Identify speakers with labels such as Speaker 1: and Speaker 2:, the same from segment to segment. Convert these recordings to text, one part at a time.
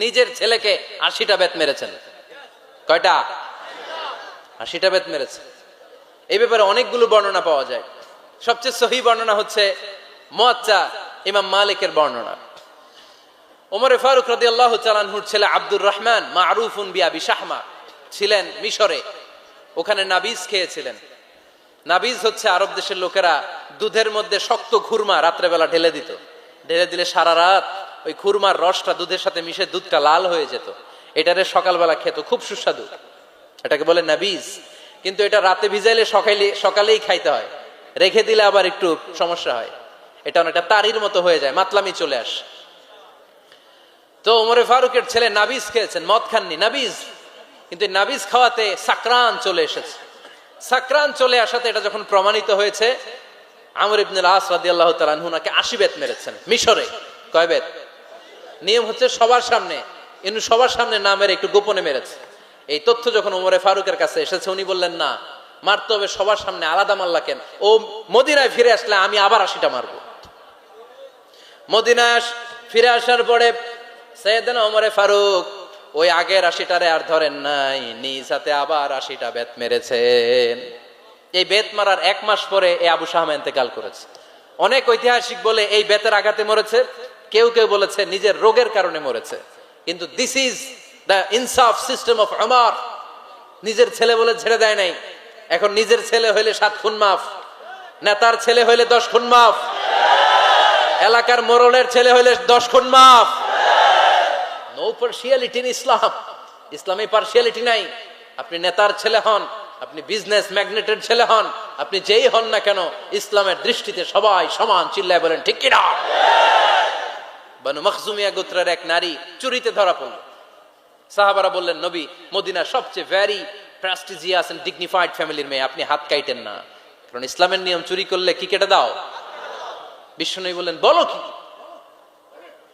Speaker 1: নিজের ছেলেকে আশিটা বেত মেরেছেন। কয়টা? আশিটা বেত মেরেছে এই ব্যাপারে অনেকগুলো বর্ণনা পাওয়া যায়। সবচেয়ে সহি বর্ণনা হচ্ছে মোয়াচ্চা ইমাম মালিকের বর্ণনা। ওমরে ফারুক রদি আল্লাহ চালানহুর ছেলে আব্দুর রহমান মারুফুন বিয়াবি শাহমা ছিলেন মিশরে। ওখানে নাবিজ খেয়েছিলেন। নাবিজ হচ্ছে আরব দেশের লোকেরা দুধের মধ্যে শক্ত ঘুরমা রাত্রেবেলা ঢেলে দিত। ঢেলে দিলে সারা রাত ওই খুরমার রসটা দুধের সাথে মিশে দুধটা লাল হয়ে যেত। এটারে সকালবেলা খেত, খুব সুস্বাদু। এটাকে বলে নাবিজ। কিন্তু এটা রাতে ভিজাইলে সকালে সকালেই খাইতে হয়। রেখে দিলে আবার একটু সমস্যা হয়। এটা অনেকটা তারির মতো হয়ে যায়, মাতলামি চলে আসে। তো ওমরে ফারুকের ছেলে নাবিজ খেয়েছেন, মদ খাননি, নাবিজ। কিন্তু নাবিজ খাওয়াতে সাকরান চলে এসেছে। সাকরান চলে আসাতে এটা যখন প্রমাণিত হয়েছে, আমর ইবনুল আস রাদিয়াল্লাহু তাআলা আনহু নাকি 80 বেত মেরেছেন, মিশরে। কয় বেত? নিয়ম হচ্ছে সবার সামনে। ইনু সবার সামনে না মেরে একটু গোপনে মেরেছে। এই তথ্য যখন ওমরে ফারুকের কাছে এসেছে, উনি বললেন, না, মারতে হবে সবার সামনে। আলাদা মাল্লা কেন ও মদিনায় ফিরে আসলে আমি আবার আশিটা মারবো। মদিনায় ফিরে আসার পরে সৈয়দনা ওমরে ফারুক ওই আগের আশিটারে আর ধরেন নাই, নিজ হাতে আবার আশিটা বেত মেরেছেন। এই বেত মারার এক মাস পরে এই আবু শাহ ইন্তেকাল করেছে। অনেক ঐতিহাসিক বলে এই বেতের আঘাতে মরেছে। কেউ কেউ বলেছে নিজের রোগের কারণে মরেছে। কিন্তু দিস ইজ দ্য ইনসাফ সিস্টেম অফ আমার নিজের ছেলে বলে ছেড়ে দেয় নাই। এখন নিজের ছেলে হইলে সাত খুন মাফ। নেতার ছেলে হইলে দশ খুন মাফ। এলাকার মোরলের ছেলে হইলে দশ খুন মাফ। নো পার্সিয়ালিটি ইসলাম ইসলামে পার্সিয়ালিটি নাই। আপনি নেতার ছেলে হন, আপনি বিজনেস ম্যাগনেটের ছেলে হন, আপনি যেই হন না কেন, ইসলামের দৃষ্টিতে সবাই সমান চিল্লায় বলেন, ঠিক কিনা? বানু মখজুমিয়া গোত্রের এক নারী চুরিতে ধরা পড়ল। সাহাবারা বললেন, নবী মদিনা সবচেয়ে ভ্যারি প্রাস্টিজিয়াস এন্ড ডিগনিফাইড ফ্যামিলির মেয়ে, আপনি হাত কাইটেন না। কারণ ইসলামের নিয়ম চুরি করলে কি কেটে দাও? বিষ্ণু বললেন, বলো কি?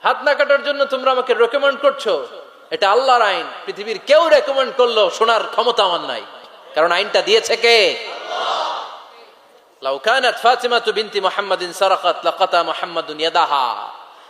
Speaker 1: হাত না কাটার জন্য তোমরা আমাকে রেকমেন্ড করছ। এটা আল্লাহর আইন। পৃথিবীর কেউ রেকমেন্ড করল শোনার ক্ষমতা আমার নাই। কারণ আইনটা দিয়েছে কে? লাউ কানাত ফাতিমাতু বিনতি মুহাম্মাদিন সারাকাত, লাকাতা মুহাম্মাদুন ইয়াদাহা।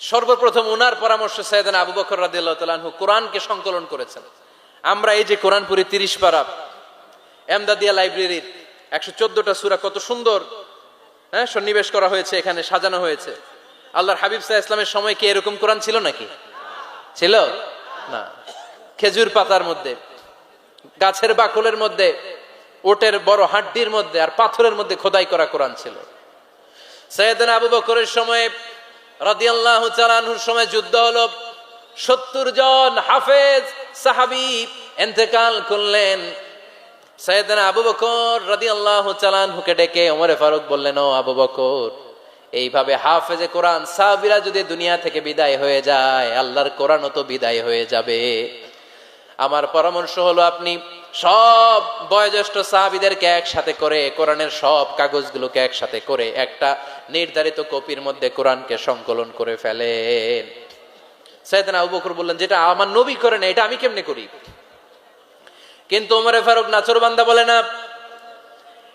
Speaker 1: সর্বপ্রথম উনার পরামর্শ সৈয়দান আবু বকর আনহু কোরআনকে সংকলন করেছেন। আমরা এই যে কোরআন পুরি তিরিশ পারা এমদাদিয়া লাইব্রেরির একশো চোদ্দটা সুরা কত সুন্দর হ্যাঁ সন্নিবেশ করা হয়েছে, এখানে সাজানো হয়েছে। আল্লাহর হাবিব সাহা ইসলামের সময় কি এরকম কোরআন ছিল নাকি? ছিল? না। খেজুর পাতার মধ্যে, গাছের বাকলের মধ্যে, ওটের বড় হাড্ডির মধ্যে আর পাথরের মধ্যে খোদাই করা কোরআন ছিল। সৈয়দনা আবু বকরের সময় রাদিয়াল্লাহু যুদ্ধ হলো। হাফেজ করলেন। আবু বকর ওমরে ফারুক আবু বকর, এইভাবে হাফেজে কোরআন সাহাবিরা যদি দুনিয়া থেকে বিদায় হয়ে যায়, আল্লাহর কোরআনও তো বিদায় হয়ে যাবে। আমার পরামর্শ হলো আপনি সব বয়োজ্যেষ্ঠ সাহাবিদেরকে একসাথে করে, কোরআনের সব কাগজগুলোকে একসাথে করে একটা নির্ধারিত কপির মধ্যে কোরআনকে সংকলন করে ফেলেন। সৈয়দান আবু বললেন, যেটা আমার নবী করে না, এটা আমি কেমনে করি? কিন্তু ওমরে ফারুক নাচরবান্দা বলে না,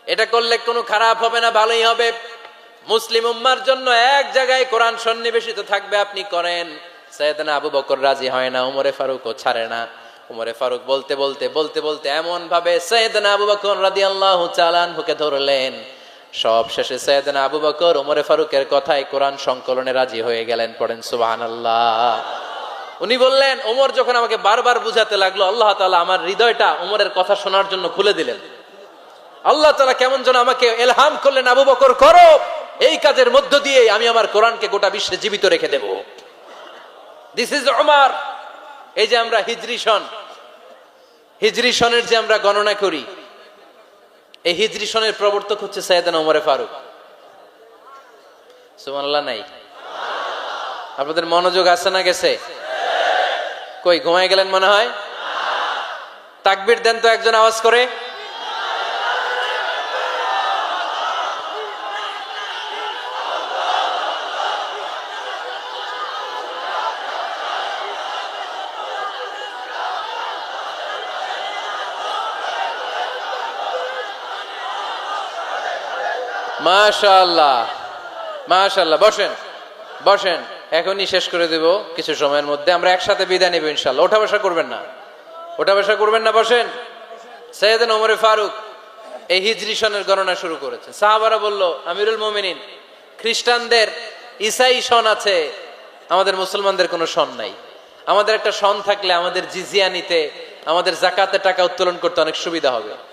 Speaker 1: এটা করলে কোনো খারাপ হবে না, ভালোই হবে। মুসলিম উম্মার জন্য এক জায়গায় কোরআন সন্নিবেশিত থাকবে, আপনি করেন। সৈয়দনা আবু বকর রাজি হয় না উমরে ফারুকও ছাড়ে না। উমরে ফারুক বলতে বলতে বলতে বলতে এমন ভাবে সৈয়দনা আবু আল্লাহ চালানহুকে ধরলেন। সব শেষে সৈয়দনা আবু বকর উমরে ফারুকের কথায় কোরআন সংকলনে রাজি হয়ে গেলেন, পড়েন সুবহানাল্লাহ। উনি বললেন ওমর যখন আমাকে বারবার বুঝাতে লাগল, আল্লাহ তাআলা আমার হৃদয়টা ওমরের কথা শোনার জন্য খুলে দিলেন। আল্লাহ তালা কেমন যেন আমাকে এলহাম করলেন, আবু বকর, করো। এই কাজের মধ্য দিয়ে আমি আমার কোরআনকে গোটা বিশ্বে জীবিত রেখে দেব। দিস ইজ আমার এই যে আমরা হিজরি সন হিজরি সনের যে আমরা গণনা করি, এই হিজরি সনের প্রবর্তক হচ্ছে সৈয়দান ওমরে ফারুক। সুমানাল্লাহ নাই? আপনাদের মনোযোগ আছে না গেছে? কই, ঘুমায় গেলেন মনে হয়? তাকবির দেন তো একজন আওয়াজ করে। মাশাআল্লাহ। মাশাআল্লাহ। বসেন। বসেন। এখনই শেষ করে দেব কিছু সময়ের মধ্যে। আমরা একসাথে বিদায় নেব ইনশাল্লাহ ওঠা বসা করবেন না। ওঠা বসা করবেন না, বসেন। সৈয়দিন ওমরে ফারুক এই হিজরি সনের গণনা শুরু করেছে। সাহাবারা বলল, আমিরুল মোমিনিন, খ্রিস্টানদের ইসাই সন আছে। আমাদের মুসলমানদের কোনো সন নাই। আমাদের একটা সন থাকলে আমাদের জিজিয়া নিতে, আমাদের জাকাতে টাকা উত্তোলন করতে অনেক সুবিধা হবে।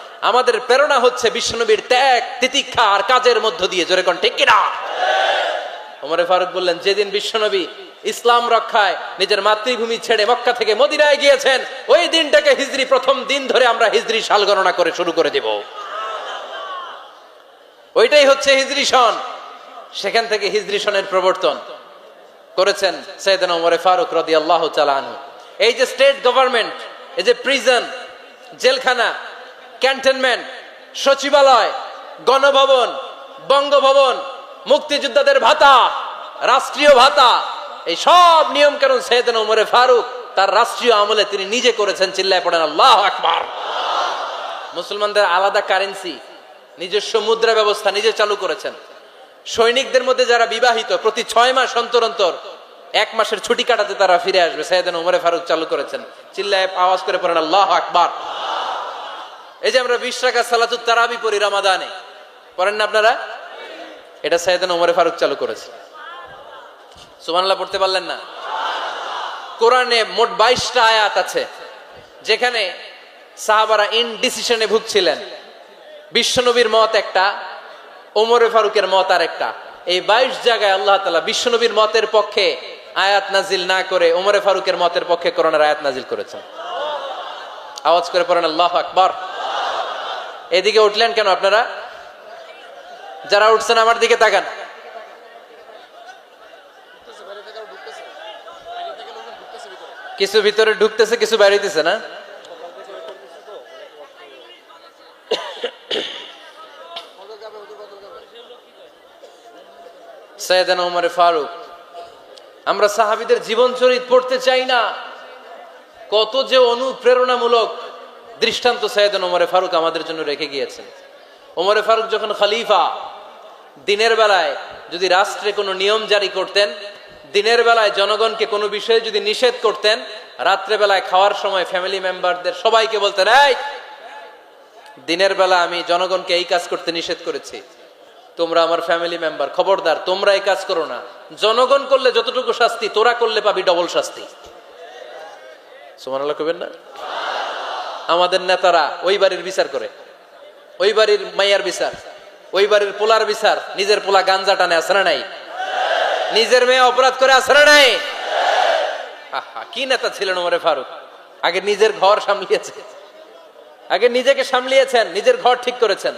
Speaker 1: আমাদের প্রেরণা হচ্ছে বিশ্বনবীর ত্যাগ, তিতিক্ষা আর কাজের মধ্য দিয়ে। জোরে কোন ঠিক কিনা? ওমরে ফারুক বললেন, যেদিন বিশ্বনবী ইসলাম রক্ষায় নিজের মাতৃভূমি ছেড়ে মক্কা থেকে মদিনায় গিয়েছেন, ওই দিনটাকে হিজরি প্রথম দিন ধরে আমরা হিজরি সাল গণনা করে শুরু করে দেব। ওইটাই হচ্ছে হিজরি সন। সেখান থেকে হিজরি সনের প্রবর্তন করেছেন সৈয়দনা ওমরে ফারুক রদি আল্লাহ চালানু এই যে স্টেট গভর্নমেন্ট, এই যে প্রিজন, জেলখানা ক্যান্টনমেন্ট, সচিবালয়, গণভবন, বঙ্গভবন, মুক্তিযোদ্ধাদের ভাতা, রাষ্ট্রীয় ভাতা, এই সব নিয়ম কানুন সৈয়দনা ওমরে ফারুক তার রাষ্ট্রীয় আমলে তিনি নিজে করেছেন, চিল্লায় পড়েন, আল্লাহ আকবার। মুসলমানদের আলাদা কারেন্সি নিজস্ব মুদ্রা ব্যবস্থা নিজে চালু করেছেন। সৈনিকদের মধ্যে যারা বিবাহিত, প্রতি ছয় মাস অন্তর অন্তর এক মাসের ছুটি কাটাতে তারা ফিরে আসবে সাইয়েদান উমরে ফারুক চালু করেছেন। চিল্লায় আওয়াজ করে পড়েন, আল্লাহ আকবার। এই যে আমরা বিশ টাকা সালাতুত তারাবি পড়ি রামাদানে। পড়েন না আপনারা? এটা সাইয়েদান উমরে ফারুক চালু করেছে। সুবহানাল্লাহ, পড়তে পারলেন না? কোরআনে মোট বাইশটা আয়াত আছে, যেখানে সাহাবারা ইনডিসিশনে ভুগছিলেন। বিশ্বনবীর মত একটা, ওমরে ফারুকের মত আর একটা এই বাইশ জায়গায় আল্লাহ তালা বিশ্বনবীর মতের পক্ষে আয়াত নাজিল না করে ওমরে ফারুকের মতের পক্ষে করোনার আয়াত নাজিল করেছেন। আওয়াজ করে পড়েন, আল্লাহ আকবর। এদিকে উঠলেন কেন আপনারা? যারা উঠছেন আমার দিকে তাকান। কিছু ভিতরে ঢুকতেছে, কিছু বাইরেতেছে না? ফারুক, আমরা সাহাবিদের জীবন চরিত পড়তে চাই না। কত যে অনুপ্রেরণামূলক। দৃষ্টান্ত সৈয়দান ওমরে ফারুক আমাদের জন্য রেখে গিয়েছেন। ওমরে ফারুক যখন খলিফা, দিনের বেলায় যদি রাষ্ট্রে কোনো নিয়ম জারি করতেন, দিনের বেলায় জনগণকে কোনো বিষয়ে যদি নিষেধ করতেন, রাত্রে বেলায় খাওয়ার সময় ফ্যামিলি মেম্বারদের সবাইকে বলতেন, এই, দিনের বেলা আমি জনগণকে এই কাজ করতে নিষেধ করেছি। তোমরা আমার ফ্যামিলি মেম্বার খবরদার, তোমরা এই কাজ করো না। জনগণ করলে যতটুকু শাস্তি, তোরা করলে পাবি ডবল শাস্তি। সুমানাল্লাহ কবেন না? আমাদের নেতারা ওই বাড়ির বিচার করে। ওই বাড়ির মাইয়ার বিচার, ওই বাড়ির পোলার বিচার, নিজের পোলা গাঞ্জা টানে আসরে নাই? নিজের মেয়ে অপরাধ করে আসরে নাই? কি নেতা ছিলেন ওমরে ফারুক? আগে নিজের ঘর সামলিয়েছে। আগে নিজেকে সামলিয়েছেন, নিজের ঘর ঠিক করেছেন।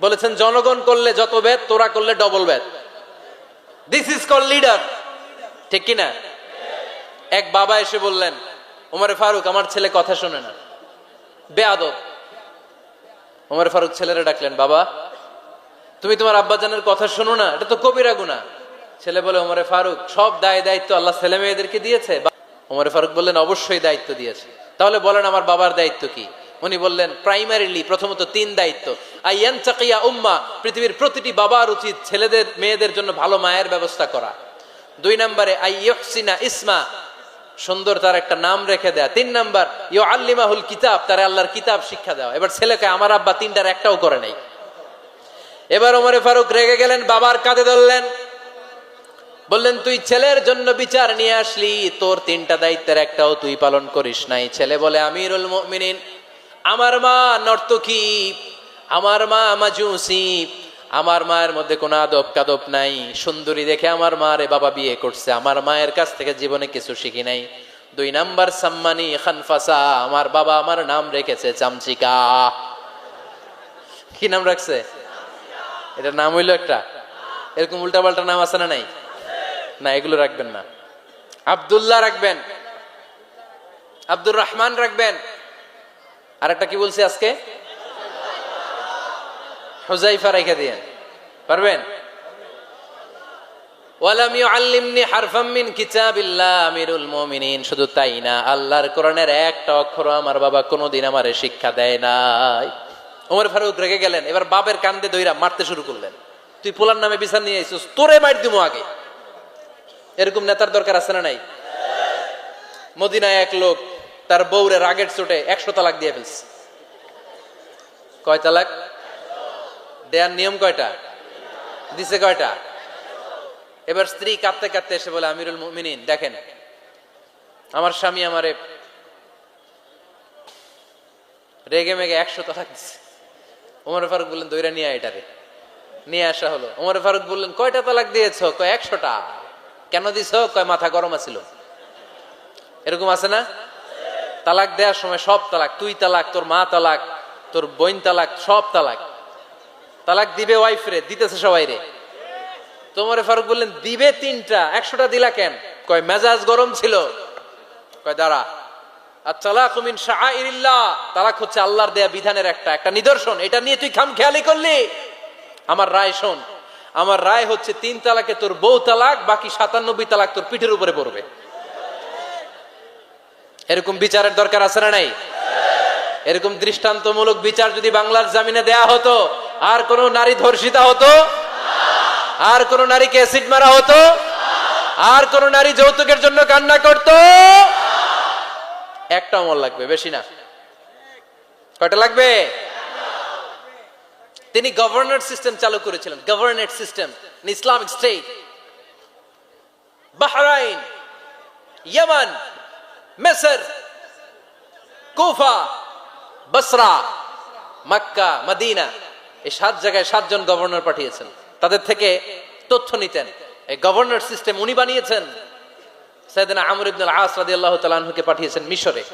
Speaker 1: বলেছেন, জনগণ করলে যত বেদ, তোরা করলে ডবল বেদ। দিস ইজ কল লিডার ঠিক কিনা? এক বাবা এসে বললেন, ওমরে ফারুক, আমার ছেলে কথা শোনে না। বেয়াদব। ওমরে ফারুক ছেলেরা ডাকলেন, বাবা, তুমি তোমার আব্বাজানের কথা শোনো না, এটা তো কবিরা গুনা ছেলে বলে, ওমরে ফারুক, সব দায় দায়িত্ব আল্লাহ ছেলে মেয়েদেরকে দিয়েছে। ওমরে ফারুক বললেন, অবশ্যই দায়িত্ব দিয়েছে। তাহলে বলেন, আমার বাবার দায়িত্ব কি? উনি বললেন প্রাইমারিলি প্রথমত তিন দায়িত্ব। আইয়ান চাকিয়া উম্মা, পৃথিবীর প্রতিটি বাবার উচিত ছেলেদের, মেয়েদের জন্য ভালো মায়ের ব্যবস্থা করা। দুই নম্বরে আইয়সিনা ইসমা সুন্দর তার একটা নাম রেখে দেয়া। তিন নাম্বার ইউ আল্লিমাহুল কিতাব, তার আল্লাহর কিতাব শিক্ষা দেওয়া। এবার ছেলেকে আমার আব্বা তিনটার একটাও করে নাই। এবার ওমরে ফারুক রেগে গেলেন, বাবার কাঁধে ধরলেন। বললেন, তুই ছেলের জন্য বিচার নিয়ে আসলি, তোর তিনটা দায়িত্বের একটাও তুই পালন করিস নাই। ছেলে বলে, আমিরুল মুমিনিন, আমার মা নর্তকী, আমার মা মাজুসি আমার মায়ের মধ্যে কোনো আদব কাদব নাই। সুন্দরী দেখে আমার মা রে বাবা বিয়ে করছে। আমার মায়ের কাছ থেকে জীবনে কিছু শিখি নাই। দুই নাম্বার, সাম্মানি খানফাসা, আমার বাবা আমার নাম রেখেছে চামচিকা। কি নাম রাখছে? এটা নাম হইল একটা। এরকম উল্টাপাল্টা নাম আছে না নাই? না, এগুলো রাখবেন না। আব্দুল্লাহ রাখবেন। আব্দুর রহমান রাখবেন। আর একটা কি বলছি আজকে? হুজাইফা রেখে দিয়েন পারবেন? ওয়ালাম ইউআল্লিমনি হারফাম মিন কিতাবিল্লাহ আমিরুল মুমিনিন। শুধু তাই না, আল্লাহর কোরআনের একটা অক্ষর আমার বাবা কোনোদিন আমারে শিক্ষা দেয় নাই। ওমর ফারুক রেগে গেলেন, এবার বাপের কান্দে দইরা মারতে শুরু করলেন। তুই পোলার নামে বিচার নিয়ে আইছিস তোরে মার দিমু আগে। এরকম নেতার দরকার আছে না নাই? মদিনায় এক লোক তার বউরে রাগের চোটে একশো তালাক দিয়ে ফেলছে। কয় তালাক? দেয়ার নিয়ম কয়টা? দিছে কয়টা? এবার স্ত্রী কাঁদতে কাঁদতে এসে বলে, আমিরুল মুমিনিন, দেখেন, আমার স্বামী আমারে রেগে মেগে একশো তালাক দিছে। ওমর ফারুক বললেন, দইরা নিয়ে এটারে। নিয়ে আসা হলো। ওমর ফারুক বললেন, কয়টা তালাক দিয়েছ? কয় একশোটা? কেন দিছ? কয় মাথা গরম আছিল। এরকম আছে না? তালাক দেওয়ার সময় সব তালাক, তুই তালাক, তোর মা তালাক, তোর বোন তালাক, সব তালাক। তালাক দিবে ওয়াইফ রে, দিতেছে সবাই রে। তোমারে ফারুক বললেন, দিবে তিনটা, একশোটা দিলা কেন? কয়, মেজাজ গরম ছিল। কয়, দাঁড়া। তালাক হচ্ছে আল্লাহর দেয়া বিধানের একটা একটা নিদর্শন। এটা নিয়ে তুই খাম খেয়ালি করলি? আমার রায় শোন, আমার রায় হচ্ছে তিন তালাকে তোর তালাক, বাকি সাতানব্বই তালাক তোর পিঠের উপরে পড়বে। এরকম বিচারের দরকার আছে না নাই? এরকম দৃষ্টান্তমূলক বিচার যদি বাংলার জামিনে দেয়া হতো আর কোন নারী ধর্ষিতা হতো? আর কোন নারীকে অ্যাসিড মারা হতো? আর কোন নারী যৌতুকের জন্য কান্না করত? একটা অমল লাগবে, বেশি না। কয়টা লাগবে? তিনি গভর্নর সিস্টেম চালু করেছিলেন governorate system Islamic state Bahrain Yemen মেসর Kufa Basra Mecca Medina এই সাত জায়গায় সাতজন গভর্নর পাঠিয়েছেন। তাদের থেকে তথ্য নিতেন। এই গভর্নর সিস্টেম উনি বানিয়েছেন। সাইদিনা আমর ইবনুল আস রাদিয়াল্লাহু তাআলা আনহুকে পাঠিয়েছেন মিশরে।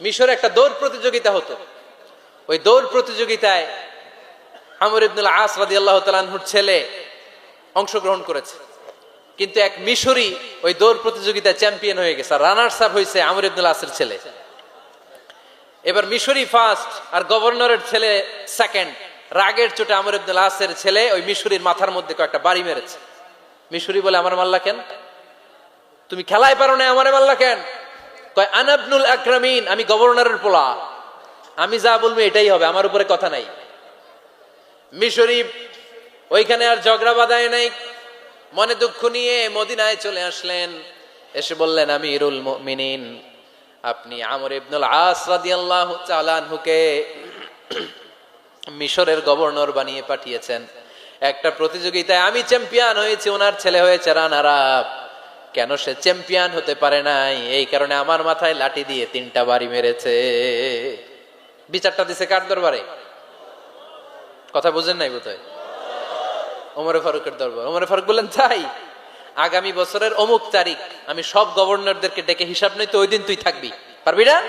Speaker 1: মিশরে একটা দৌড় প্রতিযোগিতা হতো। ওই দৌড় প্রতিযোগিতায় আমর ইবনুল আস রাদিয়াল্লাহু তাআলা আনহুর ছেলে অংশগ্রহণ করেছে। কিন্তু এক মিশরি ওই দৌড় প্রতিযোগিতায় চ্যাম্পিয়ন হয়ে গেছে। রানার্স আপ হয়েছে আমর ইবনুল আসের ছেলে। এবার মিশরি ফার্স্ট আর গভর্নরের ছেলে সেকেন্ড রাগের চোটে আমর ইবনুল আসের ছেলে ওই মিশরির মাথার মধ্যে কয়েকটা বাড়ি মেরেছে। মিশরি বলে, আমার মাল্লা কেন? তুমি খেলায় পারো না, আমারে মাল্লা কেন? কয় আনাবনুল আকরামিন, আমি গভর্নরের পোলা। আমি যা বলব এটাই হবে, আমার উপরে কথা নাই। মিশরি ওইখানে আর ঝগড়া বাধায় নাই। মনে দুঃখ নিয়ে মদিনায় চলে আসলেন। এসে বললেন আমি ইরুল মিনিন আপনি আমর ইবনুল আস রাদিয়াল্লাহু তাআলা আনহুকে মিশরের গভর্নর বানিয়ে পাঠিয়েছেন। একটা প্রতিযোগিতায় আমি চ্যাম্পিয়ন হয়েছি, ওনার ছেলে হয়েছে রানার কেন সে চ্যাম্পিয়ন হতে পারে নাই? এই কারণে আমার মাথায় লাঠি দিয়ে তিনটা বাড়ি মেরেছে। বিচারটা দিছে কার দরবারে? কথা বুঝেন নাই বোধহয়? ওমরে ফারুকের দরবার। ওমরে ফারুক বললেন, তাই, আগামী বছরের অমুক তারিখ আমি সব গভর্নরদেরকে ডেকে হিসাব নেই, তো ওই দিন তুই থাকবি। পারবি না?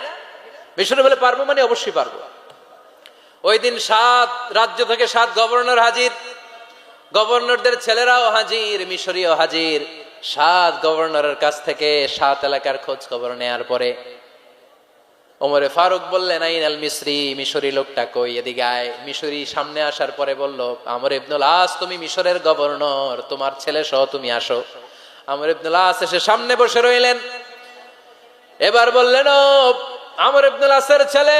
Speaker 1: মিশরে বলে পারব মানে অবশ্যই পারব। ওই দিন সাত রাজ্য থেকে সাত গভর্নর হাজির। গভর্নরদের ছেলেরাও হাজির, মিশরীয় হাজির। সাত গভর্নরের কাছ থেকে সাত এলাকার খোঁজ খবর নেয়ার পরে ওমরে ফারুক বললেন, আইন আল মিশরি মিশরি লোকটা কই এদিকে আয়। মিশরি সামনে আসার পরে বলল, আমর ইবনুল আস, তুমি মিশরের গভর্নর, তোমার ছেলে সহ তুমি আসো। আমর ইবনুল আস এসে সামনে বসে রইলেন। এবার বললেন আমর ইবনুল আসের ছেলে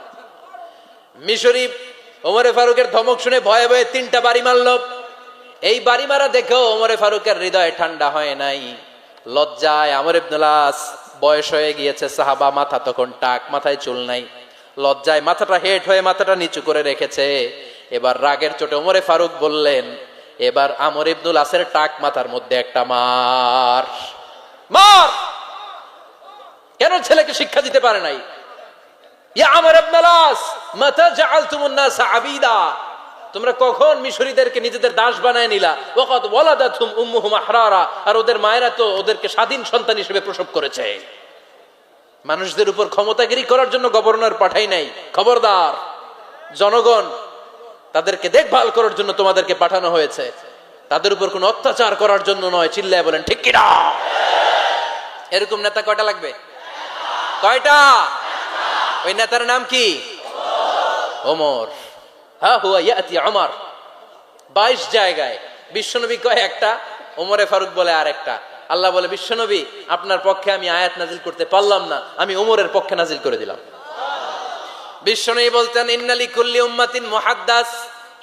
Speaker 1: মিশরি ওমরে ফারুকের ধমক শুনে ভয়ে ভয়ে তিনটা বাড়ি মারল। এই বাড়ি মারা দেখেও ওমরে ফারুকের হৃদয় ঠান্ডা হয় নাই। লজ্জায় আমর ইবনুলাস বয়স হয়ে গিয়েছে, সাহাবা মাথা তখন টাক, মাথায় চুল নাই। লজ্জায় মাথাটা হেট হয়ে মাথাটা নিচু করে রেখেছে। এবার রাগের চোটে ওমরে ফারুক বললেন, এবার আমর ইবনুল আসের টাক মাথার মধ্যে একটা মার। মার! কেন ছেলেকে শিক্ষা দিতে পারে নাই? তোমরা কখন মিশরীদেরকে নিজেদের দাস বানায় নিলা? উম্মুহুম আহরারা। আর ওদের মায়েরা তো ওদেরকে স্বাধীন সন্তান হিসেবে প্রসব করেছে। মানুষদের উপর ক্ষমতাগিরি করার জন্য গভর্নর পাঠাই নাই। খবরদার, জনগণ, তাদেরকে দেখভাল করার জন্য তোমাদেরকে পাঠানো হয়েছে। তাদের উপর কোনো অত্যাচার করার জন্য নয়, চিল্লায় বলেন, ঠিক কিনা? এরকম নেতা কয়টা লাগবে? কয়টা? ওই নেতার নাম কি ওমর হ্যাঁ হুয়া ইয়াতি আমার বাইশ জায়গায়, বিশ্বনবী কয় একটা, ওমরে ফারুক বলে আর একটা আল্লাহ বলে, বিশ্বনবী, আপনার পক্ষে আমি আয়াত নাজিল করতে পারলাম না, আমি ওমরের পক্ষে নাজিল করে দিলাম। বিশ্বনবী বলতেন ইন্নালি কুল্লি উম্মাতিন মুহাদ্দাস।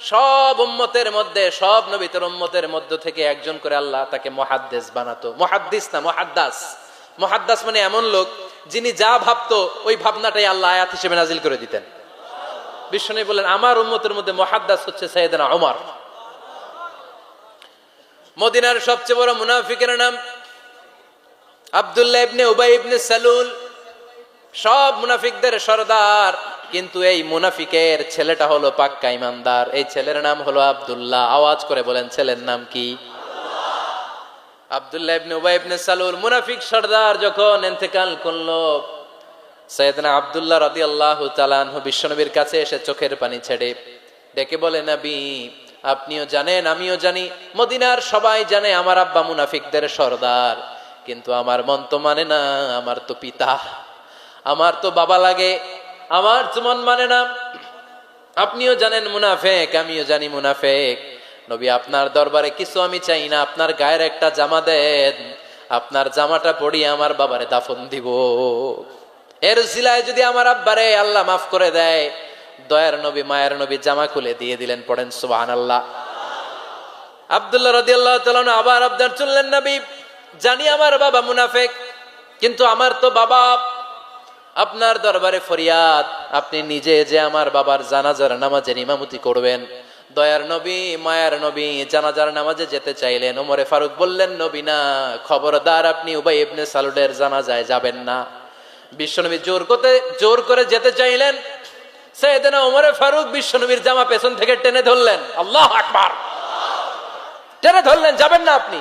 Speaker 1: সব উম্মতের মধ্যে, সব নবীতের উম্মতের মধ্য থেকে একজন করে আল্লাহ তাকে মহাদ্দেস বানাতো। মহাদ্দিস না, মহাদ্দাস। মহাদ্দাস মানে এমন লোক যিনি যা ভাবতো, ওই ভাবনাটাই আল্লাহ আয়াত হিসেবে নাজিল করে দিতেন। বিশ্বনবী বলেন আমার উম্মতের মধ্যে মহাদ্দাস হচ্ছে সৈয়দনা ওমর মদিনার সবচেয়ে বড় মুনাফিকের নাম আব্দুল্লাহ ইবনে উবাই ইবনে সালুল। সব মুনাফিকদের সর্দার, কিন্তু এই মুনাফিকের ছেলেটা হলো পাক্কা ইমানদার। এই ছেলের নাম হলো আব্দুল্লাহ। আওয়াজ করে বলেন, ছেলের নাম কি? মুনাফিক সর্দার যখন আব্দুল্লাহ আনহু বিশ্বনবীর কাছে এসে চোখের পানি ছেড়ে ডেকে বলে আপনিও জানেন, আমিও জানি, মদিনার সবাই জানে আমার আব্বা মুনাফিকদের সর্দার। কিন্তু আমার মন তো মানে না, আমার তো পিতা। আমার তো বাবা লাগে, আমার তো মন মানে না। আপনিও জানেন মুনাফেক, আমিও জানি মুনাফেক। নবী, আপনার দরবারে কিছু আমি চাই না, আপনার গায়ের একটা জামা দেন, আপনার জামাটা পরিয়ে আমার বাবারে দাফন দিব। এর সিলায় যদি আমার আব্বারে আল্লাহ মাফ করে দেয়, দয়ার নবী, মায়ের নবী জামা খুলে দিয়ে দিলেন, পড়েন সুবাহান আল্লাহ আবদুল্লাহ রদি আল্লাহ আবার আবদার চললেন, নবী, জানি আমার বাবা মুনাফেক, কিন্তু আমার তো বাবা, আপনার দরবারে ফরিয়াদ, আপনি নিজে যে আমার বাবার জানাজার নামাজের ইমামতি করবেন দয়ার নবী, মায়ার নবী, জানাজার নামাজে যেতে চাইলেন। ওমরে ফারুক বললেন, নবী না, খবরদার আপনি উবাই ইবনে সালুডের জানাজায় যাবেন না। বিশ্বনবী জোর করতে, জোর করে যেতে চাইলেন। সেদিনা ওমরে ফারুক বিশ্বনবীর জামা পেছন থেকে টেনে ধরলেন। আল্লাহ আকবার! টেনে ধরলেন, যাবেন না আপনি।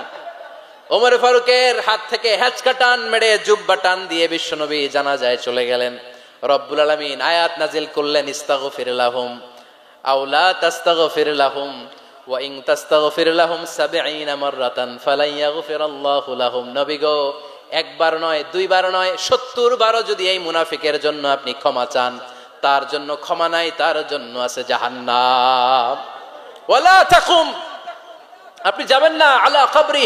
Speaker 1: ওমর ফারুকের হাত থেকে হ্যাচকা টান মেরে জুব্বা টান দিয়ে বিশ্বনবী জানা যায় চলে গেলেন। রব্বুল আলমিন আয়াত নাজিল করলেন, ইস্তাগফির লাহুম। আউলা তাস্তাগফির লাহুম, ওয়া ইন তাস্তাগফির লাহুম 70 মাররাতান ফালান ইয়াগফিরাল্লাহু লাহুম। নবী গো, একবার নয়, দুইবার নয় 70 বারও যদি এই মুনাফিকের জন্য আপনি ক্ষমা চান, তার জন্য ক্ষমা নাই, তার জন্য আছে জাহান্নাম। ওয়ালা তাকুম, আপনি যাবেন না, আলা কবরি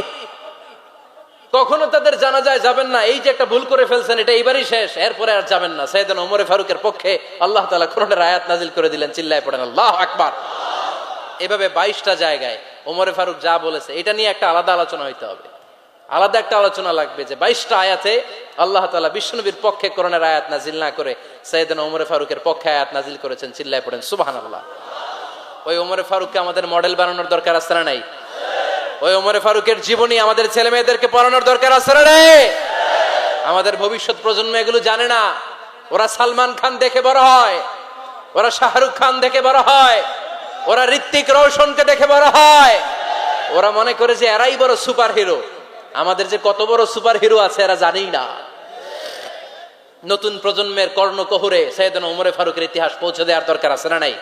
Speaker 1: কখনো তাদের জানা যায় যাবেন না। এই যে একটা ভুল করে ফেলছেন, এটা এইবারই শেষ। এরপরে আর যাবেন না। সৈয়দ ওমরে ফারুকের পক্ষে আল্লাহ তালা কোরআনের আয়াত নাজিল করে দিলেন, চিল্লায় পড়েন, আল্লাহ আকবার। এভাবে বাইশটা জায়গায় ওমরে ফারুক যা বলেছে, এটা নিয়ে একটা আলাদা আলোচনা হইতে হবে। আলাদা একটা আলোচনা লাগবে যে বাইশটা আয়াতে আল্লাহ তালা বিষ্ণুনবীর পক্ষে কোরআনের আয়াত নাজিল না করে সৈয়দ ওমরে ফারুকের পক্ষে আয়াত নাজিল করেছেন, চিল্লায় পড়েন সুবাহান আল্লাহ ওই ওমরে ফারুককে আমাদের মডেল বানানোর দরকার না নাই? ওই ওমরে ফারুকের জীবনী আমাদের ছেলে মেয়েদেরকে পড়ানোর দরকার আছে রে আমাদের ভবিষ্যৎ প্রজন্ম এগুলো জানে না। ওরা সালমান খান দেখে বড় হয়, ওরা শাহরুখ খান দেখে বড় হয়, ওরা ঋত্বিক রোশনকে দেখে বড় হয়। ওরা মনে করে যে এরাই বড় সুপার হিরো আমাদের যে কত বড় সুপার হিরো আছে এরা জানেই না। নতুন প্রজন্মের কর্ণকহুরে সৈয়দন ওমরে ফারুকের ইতিহাস পৌঁছে দেওয়ার দরকার আছে না নাই?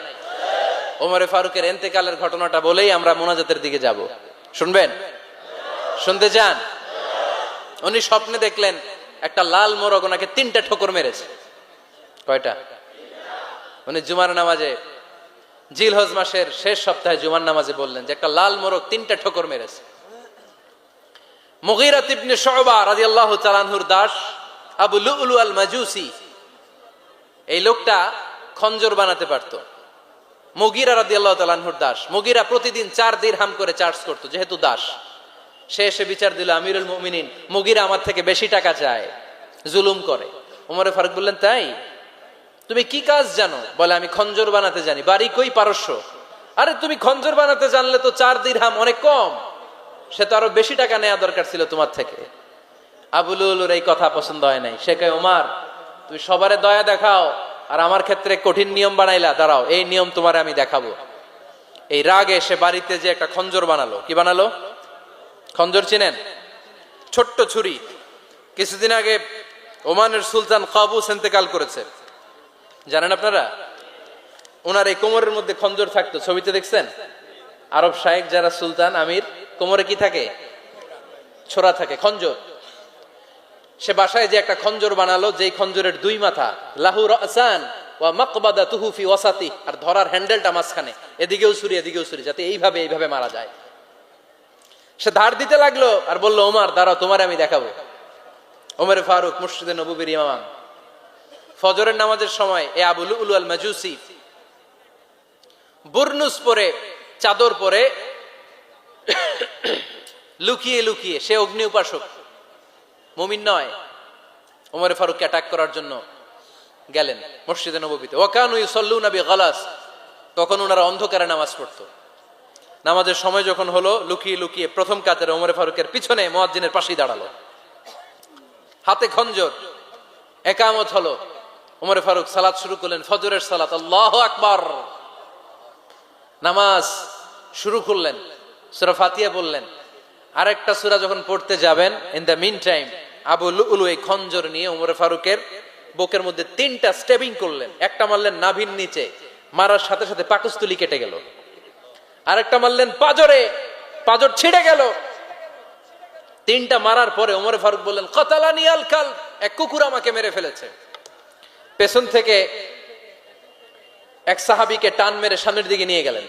Speaker 1: ওমরে ফারুকের এন্তেকালের ঘটনাটা বলেই আমরা মোনাজাতের দিকে যাব। শুনবেন? শুনতে চান? উনি স্বপ্নে দেখলেন একটা লাল মোরগ ওনাকে তিনটা ঠোকর মেরেছে। কয়টা? উনি জুমার নামাজে জিল হজ মাসের শেষ সপ্তাহে জুমার নামাজে বললেন যে একটা লাল মোরগ তিনটা ঠোকর মেরেছে। মুগিরা তিবনে শোবা রাদিয়াল্লাহু তাআলাহুর দাস, আবু লুলু আল মাজুসি এই লোকটা খঞ্জর বানাতে পারতো। মুগিরা রাদি আল্লাহ তালাহুর দাস। মুগিরা প্রতিদিন চার দিন হাম করে চার্জ করতো, যেহেতু দাস। সে এসে বিচার দিল, আমিরুল মুমিনিন, মুগিরা আমার থেকে বেশি টাকা চায়। জুলুম করে। ওমরে ফারুক বললেন, তাই? তুমি কি কাজ জানো? বলে, আমি খঞ্জর বানাতে জানি। বাড়ি কই পারস্য? আরে, তুমি খঞ্জর বানাতে জানলে তো চার দিরহাম অনেক কম। সে তো আরও বেশি টাকা নেওয়া দরকার ছিল তোমার থেকে। আবুলুর এই কথা পছন্দ হয় নাই। সে কয়, ওমার, তুমি সবারে দয়া দেখাও। আর আমার ক্ষেত্রে কঠিন নিয়ম বানাইলা, দাঁড়াও, এই নিয়ম তোমারে আমি দেখাবো। এই রাগে সে বাড়িতে যে একটা খঞ্জর বানালো, কি বানালো? খঞ্জর চিনেন? ছোট্ট ছুরি। কিছুদিন আগে ওমানের সুলতান কাবুস এন্তেকাল করেছে। জানেন আপনারা? ওনার এই কোমরের মধ্যে খঞ্জর থাকতো, ছবিতে দেখছেন? আরব শাহেক যারা সুলতান, আমির, কোমরে কি থাকে? ছোড়া থাকে, খঞ্জর। সে বাসায় যে একটা খঞ্জর বানালো, যেই খঞ্জরের দুই মাথা, লাহু রাসান ওয়া মাকবাদা তুহুফি আর ধরার হ্যান্ডেলটা মাঝখানে, এদিকেও এদিকেও যাতে এইভাবে এইভাবে মারা যায়। সে ধার দিতে লাগল আর ওমার, দাঁড়াও, তোমার আমি দেখাবো। ওমর ফারুক মুর্শিদে নবুবির ইমাম। ফজরের নামাজের সময় এ আবুল উলু আল মাজুসি বুরনুস পরে, চাদর পরে, লুকিয়ে লুকিয়ে, সে অগ্নি উপাসক মুমিন নয়। ওমরে ফারুককে অ্যাটাক করার জন্য গেলেন মসজিদে নবীতে ওকানু ইসল্লু নবী গালাস তখন ওনারা অন্ধকারে নামাজ পড়তো। নামাজের সময় যখন হলো, লুকিয়ে লুকিয়ে প্রথম কাতারে ওমরে ফারুকের পিছনে মোয়াজ্জিনের পাশেই দাঁড়াল। হাতে খঞ্জর। একামত হলো। ওমরে ফারুক সালাত শুরু করলেন, ফজরের সালাত, আল্লাহ আকবার। নামাজ শুরু করলেন। সুরা ফাতিয়া বললেন আরেকটা সুরা যখন পড়তে যাবেন in the mean time Abu Lulu এই খঞ্জর নিয়ে উমরে ফারুকের বুকের মধ্যে তিনটা স্টেবিং করলেন। একটা মারলেন নাভির নিচে, মারার সাথে সাথে পাকস্তুলি কেটে গেল। আরেকটা মারলেন পাজরে, পাজর ছিঁড়ে গেল। তিনটা মারার পরে ওমরে ফারুক বললেন, কতালানি আল কাল এক কুকুর আমাকে মেরে ফেলেছে। পেছন থেকে এক সাহাবিকে টান মেরে সামনের দিকে নিয়ে গেলেন।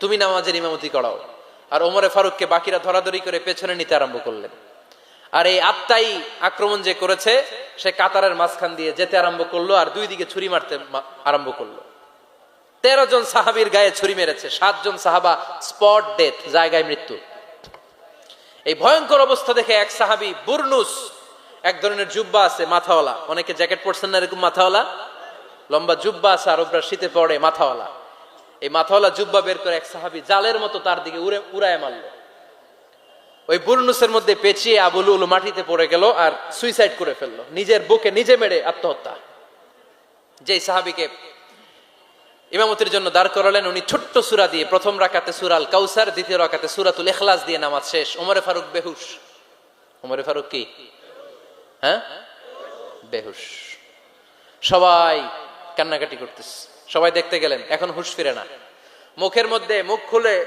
Speaker 1: তুমি নামাজের ইমামতি করাও। আর ওমরে ফারুককে বাকিরা ধরাধরি করে পেছনে নিতে আরম্ভ করলেন। আর এই আত্মাই আক্রমণ যে করেছে, সে কাতারের মাঝখান দিয়ে যেতে আরম্ভ করল আর দুই দিকে ছুরি মারতে আরম্ভ করল। তেরো জন সাহাবির গায়ে ছুরি মেরেছে সাতজন সাহাবা স্পট ডেথ, জায়গায় মৃত্যু। এই ভয়ঙ্কর অবস্থা দেখে এক সাহাবি বুরনুস, এক ধরনের জুব্বা আছে, মাথাওয়ালা। অনেকে জ্যাকেট পরছেন না এরকম মাথাওয়ালা? লম্বা জুব্বা আছে আরবরা শীতে পড়ে মাথাওয়ালা। এই মাথাওয়ালা জুব্বা বের করে এক সাহাবি জালের মতো তার দিকে উড়ে উড়ায় মারলো। ওই বুরনুসের মধ্যে পেঁচিয়ে আবুল উল মাটিতে পড়ে গেল আর সুইসাইড করে ফেলল। নিজের বুকে নিজে মেরে আত্মহত্যা। যেই সাহাবিকে ইমামতির জন্য দাঁড় করালেন, উনি ছোট্ট সুরা দিয়ে প্রথম রাকাতে সুরাল কাউসার দ্বিতীয় রাকাতে সুরাতুল এখলাস দিয়ে নামাজ শেষ। ওমরে ফারুক বেহুশ। ওমরে ফারুক কি? হ্যাঁ? বেহুশ। সবাই কান্নাকাটি করতেছে। সবাই দেখতে গেলেন, এখন হুশ ফিরে না। মুখের মধ্যে মুখ খুলে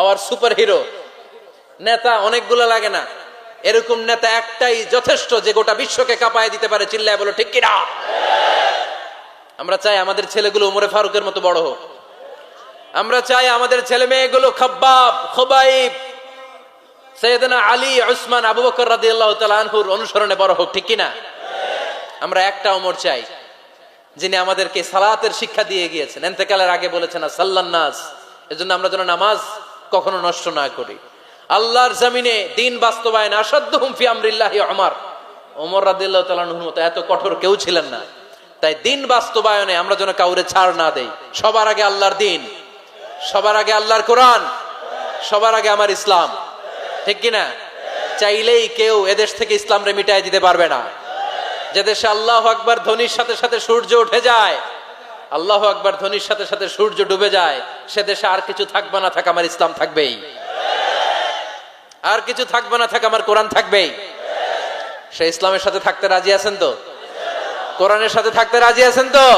Speaker 1: our super hero নেতা অনেকগুলো লাগে না। এরকম নেতা একটাই যথেষ্ট যে গোটা বিশ্বকে কাঁপায় দিতে পারে, চিল্লায় বলো, ঠিক কিনা? আমরা চাই আমাদের ছেলেগুলো উমরে ফারুকের মতো বড় হোক। আমরা চাই আমাদের ছেলে মেয়েগুলো খাব্বাব, খোবাইব। সৈয়দনা আলী, উসমান, আবু বকর রাদিয়াল্লাহু তাআলা আনহুর অনুসরণে বড় হোক, ঠিক কিনা? আমরা একটা ওমর চাই, যিনি আমাদেরকে সালাতের শিক্ষা দিয়ে গিয়েছেন। এন্তেকালের আগে বলেছেন সাল্লান নাস এজন্য আমরা যেন নামাজ কখনো নষ্ট না করি। আল্লাহর জমিনে দিন বাস্তবায়ন আসাধ্য হুমফি আমরিল্লাহ আমার ওমর রাদিল্লাহ মতো এত কঠোর কেউ ছিলেন না। তাই দিন বাস্তবায়নে আমরা যেন কাউরে ছাড় না দেই। সবার আগে আল্লাহর দিন, সবার আগে আল্লাহর কোরআন, সবার আগে আমার ইসলাম। ঠিক কিনা? চাইলেই কেউ এদেশ থেকে ইসলাম রে মিটাই দিতে পারবে না। যে দেশে আল্লাহ আকবার ধ্বনির সাথে সাথে সূর্য উঠে যায় আল্লাহ আকবার ধ্বনির সাথে সাথে সূর্য ডুবে যায়, সে দেশে আর কিছু থাকবে না, থাক, আমার ইসলাম থাকবেই। আর কিছু থাকবে না, থাক, আমার কোরআন থাকবেই। সে ইসলামের সাথে থাকতে রাজি আছেন তো? কোরআনের সাথে থাকতে রাজি আছেন তো?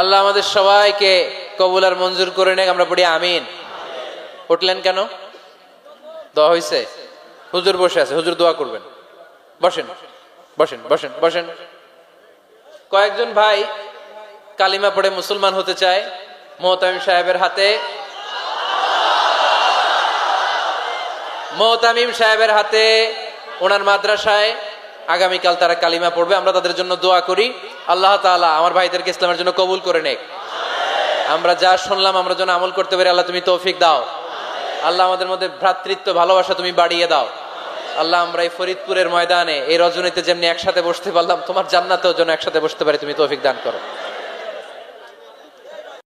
Speaker 1: আল্লাহ আমাদের সবাইকে কবুল আর মঞ্জুর করে নেক, আমরা পড়ি আমিন। উঠলেন কেন? দোয়া হয়েছে হুজুর বসে আছে, হুজুর দোয়া করবেন। বসেন বসেন বসেন বসেন। কয়েকজন ভাই কালিমা পড়ে মুসলমান হতে চায়, মোহতামিম সাহেবের হাতে। মোহতামিম সাহেবের হাতে, ওনার মাদ্রাসায় আগামীকাল তারা কালিমা পড়বে, আমরা তাদের জন্য দোয়া করি। আল্লাহ তালা আমার ভাইদেরকে ইসলামের জন্য কবুল করে নেক। আমরা যা শুনলাম, আমরা যেন আমল করতে পারি, আল্লাহ তুমি তৌফিক দাও। আল্লাহ আমাদের মধ্যে ভ্রাতৃত্ব, ভালোবাসা তুমি বাড়িয়ে দাও। আল্লাহ আমরা এই ফরিদপুরের ময়দানে, এই রজনীতে যেমনি একসাথে বসতে পারলাম, তোমার জান্নাতেও যেন একসাথে বসতে পারি, তুমি তৌফিক দান করো।